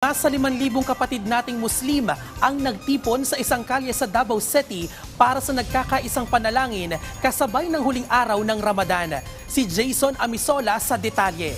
Nasa 5,000 kapatid nating Muslim ang nagtipon sa isang kalye sa Davao City para sa nagkakaisang panalangin kasabay ng huling araw ng Ramadan. Si Jason Amisola sa detalye.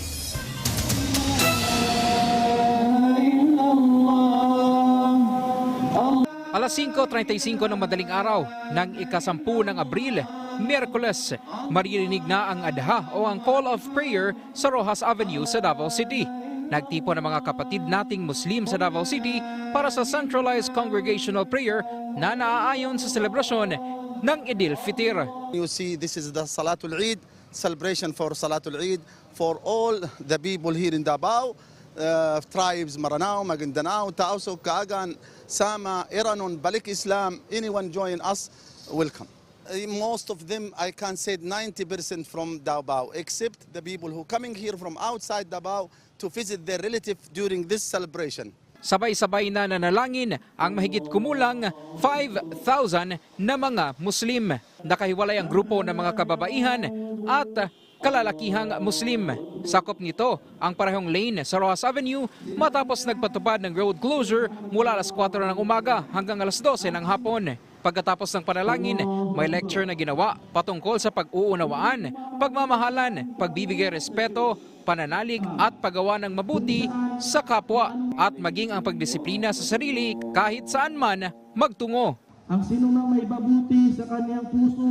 Alas 5.35 ng madaling araw ng ikasampu ng Abril, Miyerkules, maririnig na ang adha o ang call of prayer sa Rojas Avenue sa Davao City. Nagtipon ng mga kapatid nating Muslim sa Davao City para sa centralized congregational prayer na naaayon sa selebrasyon ng Idil Fitir. You see, this is the Salatul Eid celebration for Salatul Eid for all the people here in Davao, uh, tribes Maranao, Maguindanao, Taoso, Kaagan, Sama, Iranon, Balik Islam. Anyone join us, welcome. Uh, Most of them, I can say 90% from Davao, except the people who coming here from outside Davao to visit their relative during this celebration. Sabay-sabay na nanalangin ang mahigit kumulang 5,000 na mga Muslim. Nakahiwalay ang grupo ng mga kababaihan at kalalakihang Muslim. Sakop nito ang parehong lane sa Rojas Avenue matapos nagpatupad ng road closure mula alas 4 ng umaga hanggang alas 12 ng hapon. Pagkatapos ng panalangin, may lecture na ginawa patungkol sa pag-uunawaan, pagmamahalan, pagbibigay respeto, pananalig at paggawa ng mabuti sa kapwa at maging ang pagdisiplina sa sarili kahit saan man magtungo. Ang sino na may babuti sa kaniyang puso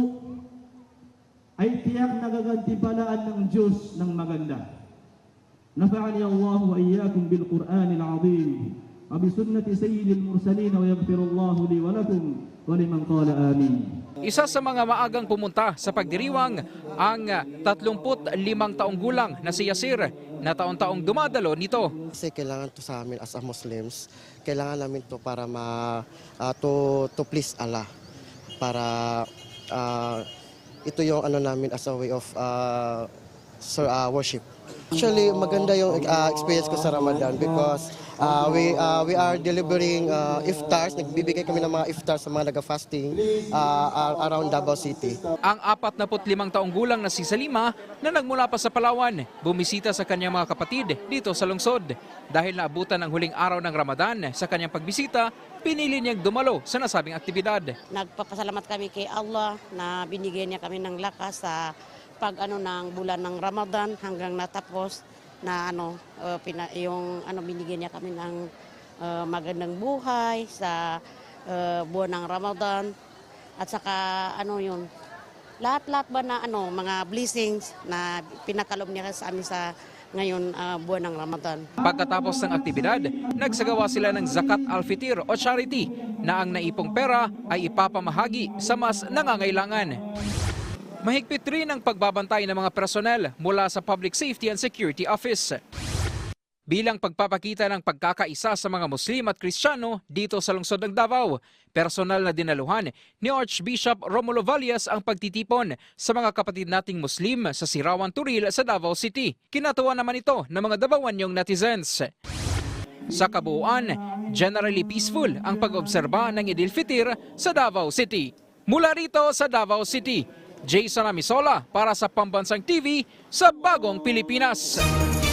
ay tiyak nagagantimpalaan ng Diyos ng maganda. Nafa'ani Allah wa iyyakum bil Qur'an al-azim mursalin wa yaghfirullahu li wa lakum wa liman qala amin. Isa sa mga maagang pumunta sa pagdiriwang ang 35 taong gulang na si Yasir na taon-taong dumadalo nito. Kasi kailangan to sa amin as a Muslims, kailangan namin to para ma ah, to to please Allah. Para ah, ito yung ano namin as a way of ah, so, ah, worship. Actually, maganda yung ah, experience ko sa Ramadan because ah, we ah, we are delivering ah, iftars, nagbibigay kami ng mga iftars sa mga naga-fasting ah, around Davao City. Ang 45 taong gulang na si Salima na nagmula pa sa Palawan, bumisita sa kanyang mga kapatid dito sa lungsod. Dahil naabutan ng huling araw ng Ramadan sa kanyang pagbisita, pinili niyang dumalo sa nasabing aktibidad. Nagpapasalamat kami kay Allah na binigyan niya kami ng lakas sa pag ano ng bulan ng Ramadan hanggang natapos na ano uh, pina, yung ano binigyan niya kami ng uh, magandang buhay sa uh, buwan ng Ramadan at saka ano yun lahat-lahat ba na ano mga blessings na pinakalob niya sa amin sa ngayon uh, buwan ng Ramadan. Pagkatapos ng aktibidad, nagsagawa sila ng zakat al-fitir o charity na ang naipong pera ay ipapamahagi sa mas nangangailangan. Mahigpit rin ang pagbabantay ng mga personel mula sa Public Safety and Security Office. Bilang pagpapakita ng pagkakaisa sa mga Muslim at Kristiyano dito sa lungsod ng Davao, personal na dinaluhan ni Archbishop Romulo Valles ang pagtitipon sa mga kapatid nating Muslim sa Sirawan Turil sa Davao City. Kinatuwa naman ito ng mga Davawanyong netizens. Sa kabuuan, generally peaceful ang pag-obserba ng Idil Fitir sa Davao City. Mula rito sa Davao City, Jason Amisola para sa Pambansang TV sa Bagong Pilipinas.